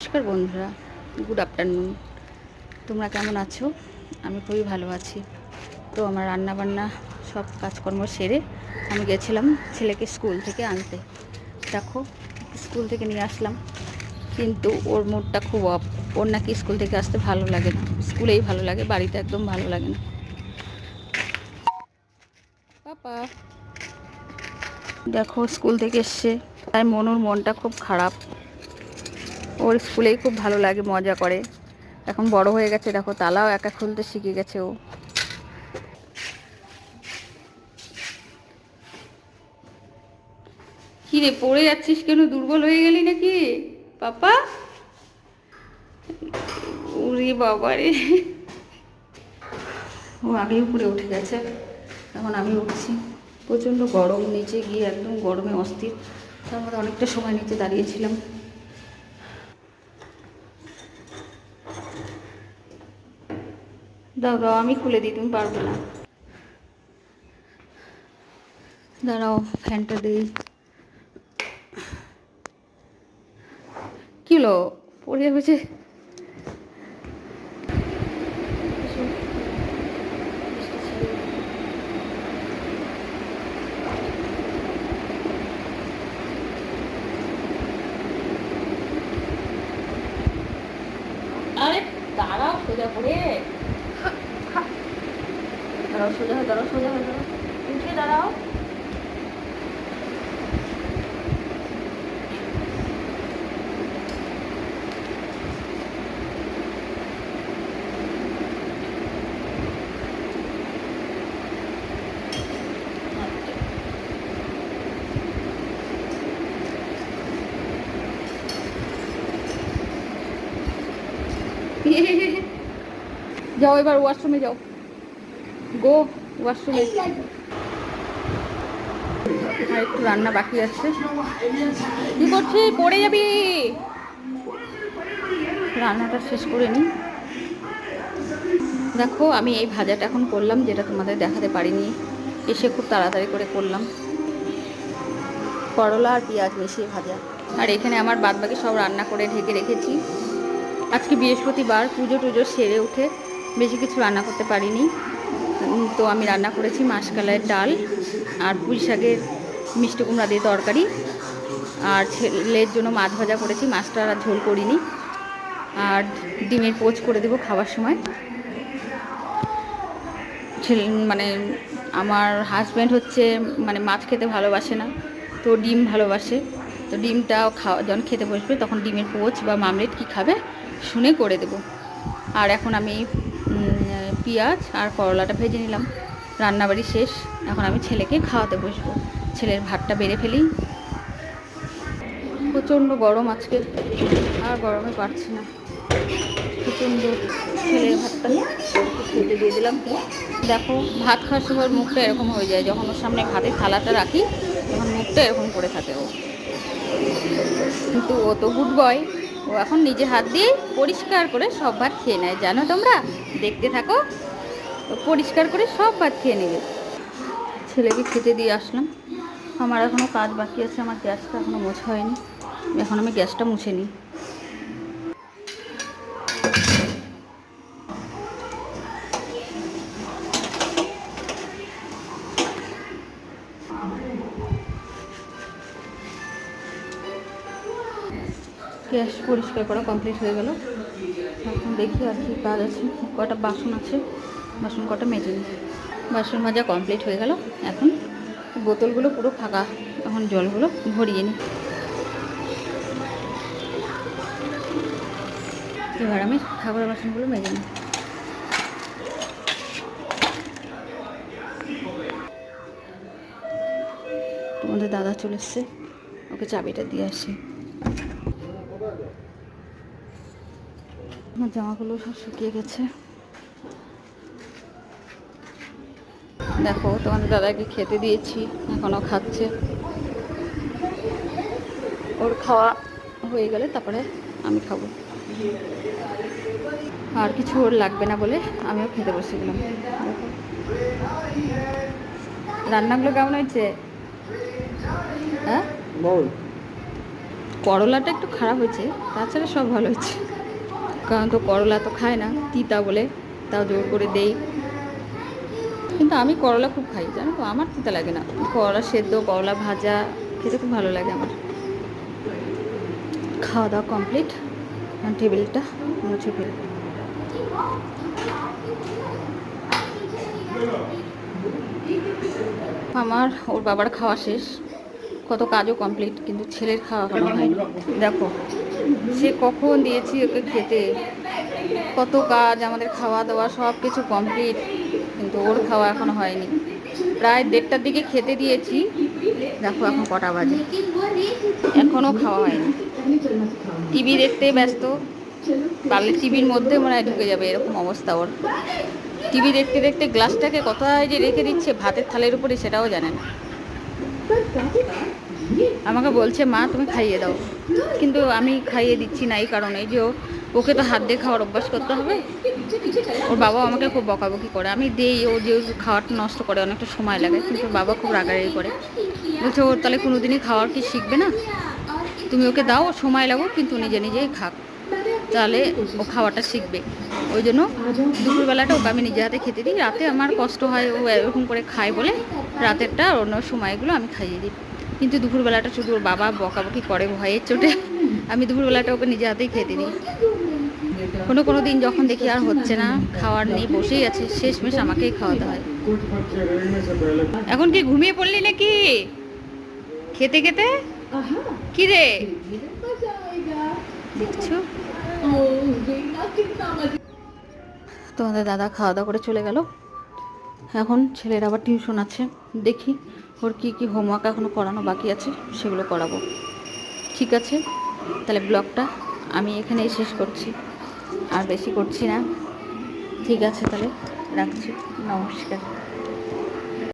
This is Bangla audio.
নমস্কার বন্ধুরা গুড আফটারনুন তোমরা কেমন আছো? আমি খুবই ভালো আছি। তো আমার রান্না বান্না সব কাজকর্ম সেরে আমি গেছিলাম ছেলেকে স্কুল থেকে আনতে। দেখো, স্কুল থেকে নিয়ে আসলাম, কিন্তু ওর মুডটা খুব অফ ওর নাকি স্কুল থেকে আসতে ভালো লাগে না। স্কুলেই ভালো লাগে, বাড়িতে একদম ভালো লাগে না। পাপা, দেখো, স্কুল থেকে এসছে। তাই মনুর মনটা খুব খারাপ। ওর স্কুলেই খুব ভালো লাগে, মজা করে। এখন বড় হয়ে গেছে, দেখো তালাও একা খুলতে শিখে গেছে ও। কি রে, পড়ে যাচ্ছিস কেন? দুর্বল হয়ে গেলি নাকি? পাপা? উরি বাবা রে। ও আগেই উপরে উঠে গেছে, এখন আমি উঠছি। প্রচণ্ড গরম, নিচে গিয়ে একদম গরমে অস্থির। তার মধ্যে অনেকটা সময় নিচে দাঁড়িয়েছিলাম। দাও আমি খুলে দিই তুমি পারবে না। দাঁড়াও ফ্যানটা দিই। কিলো পড়ে হয়েছে আরে দাঁড়াও সোজা পড়ে দাঁড়াও সোজা হয়ে দাঁড়াও সোজা হয়ে দাঁড়াও। উঠে দাঁড়াও। যাও এবার ওয়াশরুমে যাও। গো ওয়াশরুমে। আর একটু রান্না বাকি আছে। কি করছিস? পড়ে যাবি। রান্নাটা শেষ করে নিই দেখো, আমি এই ভাজাটা এখন করলাম, যেটা তোমাদের দেখাতে পারিনি। এসে খুব তাড়াতাড়ি করে করলাম। করলা আর পেঁয়াজ মিশিয়ে ভাজা। আর এখানে আমার বাদবাকি সব রান্না করে ঢেকে রেখেছি। আজকে বৃহস্পতিবার, পুজো টুজো সেরে উঠে বেশি কিছু রান্না করতে পারিনি। তো আমি রান্না করেছি মাসকালাইয়ের ডাল আর পুঁই শাকের মিষ্টি কুমড়া দিয়ে তরকারি। আর ছেলের জন্য মাছ ভাজা করেছি, মাছটা আর ঝোল করিনি। আর ডিমের পোচ করে দেবো খাওয়ার সময়। ছেলে মানে আমার হাজব্যান্ড হচ্ছে মানে মাছ খেতে ভালোবাসে না, তো ডিম ভালোবাসে। তো ডিমটাও খাওয়া, যখন খেতে বসবে তখন ডিমের পোচ বা মামলেট কি খাবে শুনে করে দেব। আর এখন আমি পেঁয়াজ আর করলাটা ভেজে নিলাম। রান্নাবাড়ি শেষ। এখন আমি ছেলেকে খাওয়াতে বসবো। ছেলের ভাতটা বেড়ে ফেলি। প্রচণ্ড গরম আজকে। আর গরমে পারছি না। প্রচণ্ড ছেলের ভাতটা খেতে দিয়ে দিলাম। দেখো, ভাত খাওয়ার সময় মুখটা এরকম হয়ে যায়। যখন ওর সামনে ভাতের থালাটা রাখি, তখন মুখটা এরকম করে থাকে ও। কিন্তু ও তো গুড বয়। ও এখন নিজে হাত দিয়ে পরিষ্কার করে সব ভাত খেয়ে নেয়। জানো তোমরা? দেখতে থাকো। পরিষ্কার করে সব ভাত খেয়ে নেবে। ছেলেকে খেতে দিয়ে আসলাম। আমার এখনও কাজ বাকি আছে, আমার গ্যাসটা এখনও মোছা হয়নি। এখন আমি গ্যাসটা মুছে নিই। গ্যাস পরিষ্কার করা কমপ্লিট হয়ে গেল। এখন দেখি আর কি কাজ আছে। কটা বাসন আছে, বাসন কটা মেজে নিই বাসন মাজা কমপ্লিট হয়ে গেল। এখন বোতলগুলো পুরো ফাঁকা। এখন জলগুলো ভরিয়ে নিই এবার আমি ঠাকুরের বাসনগুলো মেজে নিই তোমাদের দাদা চলে এসছে। ওকে চাবিটা দিয়ে আসি। আমার জামাগুলো সব শুকিয়ে গেছে। দেখো তোমাদের দাদাকে খেতে দিয়েছি এখনও খাচ্ছে। ওর খাওয়া হয়ে গেলে তারপরে আমি খাব। আর কিছু ওর লাগবে না বলে আমিও খেতে বসে গেলাম রান্নাগুলো কেমন হয়েছে? হ্যাঁ? বল। করলাটা একটু খারাপ হয়েছে তাছাড়া সব ভালো হয়েছে। কারণ তো করলা তো খায় না, তিতা বলে তাও জোর করে দেই। কিন্তু আমি করলা খুব খাই, জানো তো? আমার তিতা লাগে না। করলা সেদ্ধ, করলা ভাজা খেতে খুব ভালো লাগে আমার। খাওয়া দাওয়া কমপ্লিট টেবিলটা মুছে ফেলি। আমার ওর বাবার খাওয়া শেষ। কত কাজও কমপ্লিট কিন্তু ছেলের খাওয়া এখনও হয়নি। দেখো, সে কখন দিয়েছি ওকে খেতে? কত কাজ, আমাদের খাওয়া দাওয়া সব কিছু কমপ্লিট কিন্তু ওর খাওয়া এখনও হয়নি। প্রায় দেড়টার দিকে খেতে দিয়েছি। দেখো এখন কটা বাজে। এখনও খাওয়া হয়নি। টিভি দেখতে ব্যস্ত। পারলে টিভির মধ্যে মনে হয় ঢুকে যাবে, এরকম অবস্থা ওর। টিভি দেখতে দেখতে গ্লাসটাকে কোথায় যে রেখে দিচ্ছে, ভাতের থালের উপরে সেটাও জানে না। আমাকে বলছে, মা, তুমি খাইয়ে দাও। কিন্তু আমি খাইয়ে দিচ্ছি না এই কারণে যে ওকে তো হাত দিয়ে খাওয়ার অভ্যাস করতে হবে। ওর বাবা আমাকে খুব বকাবকি করে। আমি দেই, ও যে খাওয়াটা নষ্ট করে, অনেকটা সময় লাগে, কিন্তু বাবা খুব রাগারাগি করে। বলছে, ওর তাহলে কোনোদিনই খাওয়ার কি শিখবে না? তুমি ওকে দাও সময় লাগুক, কিন্তু নিজে নিজেই খাক। তাহলে ও খাওয়াটা শিখবে। ওই জন্য দুপুরবেলাটা ওকে আমি নিজে হাতে খেতে দিই। রাতে আমার কষ্ট হয়, ও এরকম করে খায় বলে, রাতেরটা অন্য সময়গুলো আমি খাইয়ে দিই। কিন্তু দুপুরবেলাটা শুধু ওর বাবা বকাবকি করে ভয়ের চোটে। আমি দুপুরবেলাটা ওকে নিজে হাতেই খেতে দিই। কোনো কোনো দিন যখন দেখি আর হচ্ছে না, খাওয়ার নেই, বসেই আছে, শেষমেশ আমাকেই খাওয়াতে হয়। এখন কি ঘুমিয়ে পড়লি নাকি? খেতে খেতে? কি রে? দেখছ? তোমাদের দাদা খাওয়া দাওয়া করে চলে গেল। এখন ছেলের আবার টিউশন আছে, দেখি। ওর কী কী হোমওয়ার্ক এখনও করানো বাকি আছে সেগুলো করাবো ঠিক আছে? তাহলে ব্লগটা আমি এখানেই শেষ করছি। আর বেশি করছি না। ঠিক আছে তাহলে রাখছি। নমস্কার।